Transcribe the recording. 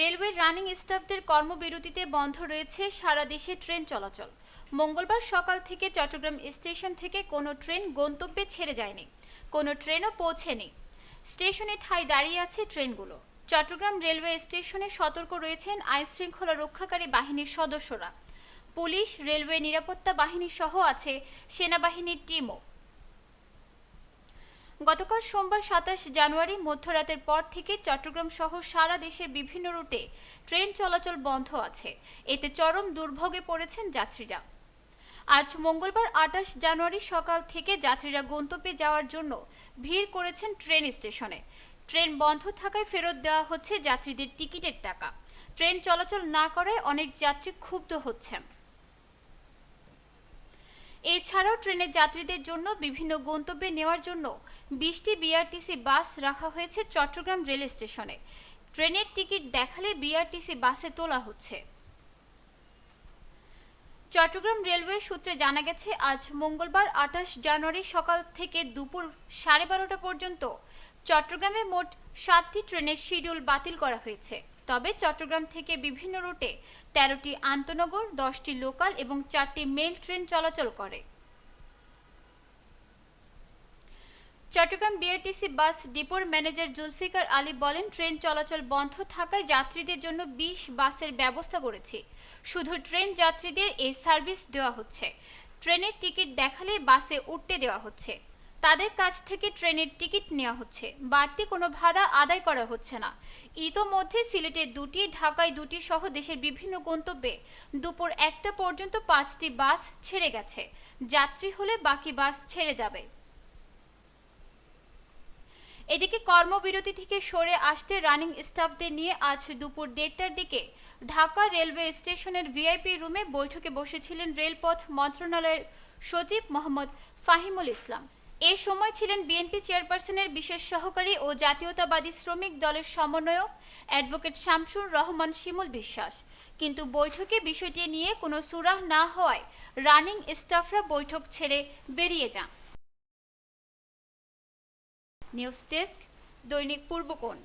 Railway running স্টাফদের কর্মবিরতিতে বন্ধ রয়েছে সারা দেশে ট্রেন চলাচল। মঙ্গলবার সকাল থেকে চট্টগ্রাম স্টেশন থেকে কোনো ট্রেন গন্তব্যে ছেড়ে যায়নি, কোনো ট্রেনও পৌঁছেনি। স্টেশনে ঠাই দাঁড়িয়ে আছে ট্রেনগুলো। চট্টগ্রাম রেলওয়ে স্টেশনে সতর্ক রয়েছেন আইনশৃঙ্খলা রক্ষাকারী বাহিনীর সদস্যরা। পুলিশ, রেলওয়ে নিরাপত্তা বাহিনী সহ আছে সেনাবাহিনীর টিমও। গতকাল সোমবার সাতাশ জানুয়ারি মধ্যরাতের পর থেকে চট্টগ্রাম সহ সারা দেশের বিভিন্ন রুটে ট্রেন চলাচল বন্ধ আছে। এতে চরম দুর্ভোগে পড়েছেন যাত্রীরা। আজ মঙ্গলবার আঠাশ জানুয়ারি সকাল থেকে যাত্রীরা গন্তব্যে যাওয়ার জন্য ভিড় করেছেন ট্রেন স্টেশনে। ট্রেন বন্ধ থাকায় ফেরত দেওয়া হচ্ছে যাত্রীদের টিকিটের টাকা। ট্রেন চলাচল না করায় অনেক যাত্রী ক্ষুব্ধ হচ্ছেন। এছাড়াও ট্রেনের যাত্রীদের জন্য বিভিন্ন গন্তব্যে নেওয়ার জন্য বিশটি বিআরটিসি বাস রাখা হয়েছে চট্টগ্রাম রেল স্টেশনে। ট্রেনের টিকিট দেখালে বিআরটিসি বাসে তোলা হচ্ছে। চট্টগ্রাম রেলওয়ে সূত্রে জানা গেছে, আজ মঙ্গলবার আঠাশ জানুয়ারি সকাল থেকে দুপুর সাড়ে বারোটা পর্যন্ত চট্টগ্রামে মোট সাতটি ট্রেনের শিডিউল বাতিল করা হয়েছে। তবে চট্টগ্রাম থেকে বিভিন্ন রুটে তেরোটি আন্তনগর, দশটি লোকাল এবং চারটি মেল ট্রেন চলাচল করে। চট্টগ্রাম বিআরটিসি বাস ডিপোর ম্যানেজার জুলফিকার আলী বলেন, ট্রেন চলাচল বন্ধ থাকায় যাত্রীদের জন্য বিশ বাসের ব্যবস্থা করেছি। শুধু ট্রেন যাত্রীদের এই সার্ভিস দেওয়া হচ্ছে। ট্রেনের টিকিট দেখালে বাসে উঠতে দেওয়া হচ্ছে। তাদের কাছ থেকে ট্রেনের টিকিট নেওয়া হচ্ছে। বাড়তি কোনো ভাড়া আদায় করা হচ্ছে না। ইতোমধ্যে সিলেটে দুটি, ঢাকায় দুটি সহ দেশের বিভিন্ন গন্তব্যে দুপুর একটা পর্যন্ত পাঁচটি বাস ছেড়ে গেছে। যাত্রী হলে বাকি বাস ছেড়ে যাবে। এদিকে কর্মবিরতি থেকে সরে আসতে রানিং স্টাফদের নিয়ে আজ দুপুর দেড়টার দিকে ঢাকা রেলওয়ে স্টেশনের ভিআইপি রুমে বৈঠকে বসেছিলেন রেলপথ মন্ত্রণালয়ের সচিব মোহাম্মদ ফাহিমুল ইসলাম। এ সময় ছিলেন বিএনপি চেয়ারপারসনের বিশেষ সহকারী ও জাতীয়তাবাদী শ্রমিক দলের সমন্বয়ক অ্যাডভোকেট শামসুর রহমান শিমুল বিশ্বাস। কিন্তু বৈঠকে বিষয়টি নিয়ে কোনো সুরাহ না হওয়ায় রানিং স্টাফরা বৈঠক ছেড়ে বেরিয়ে যান। নিউজ ডেস্ক দৈনিক পূর্বকোণ।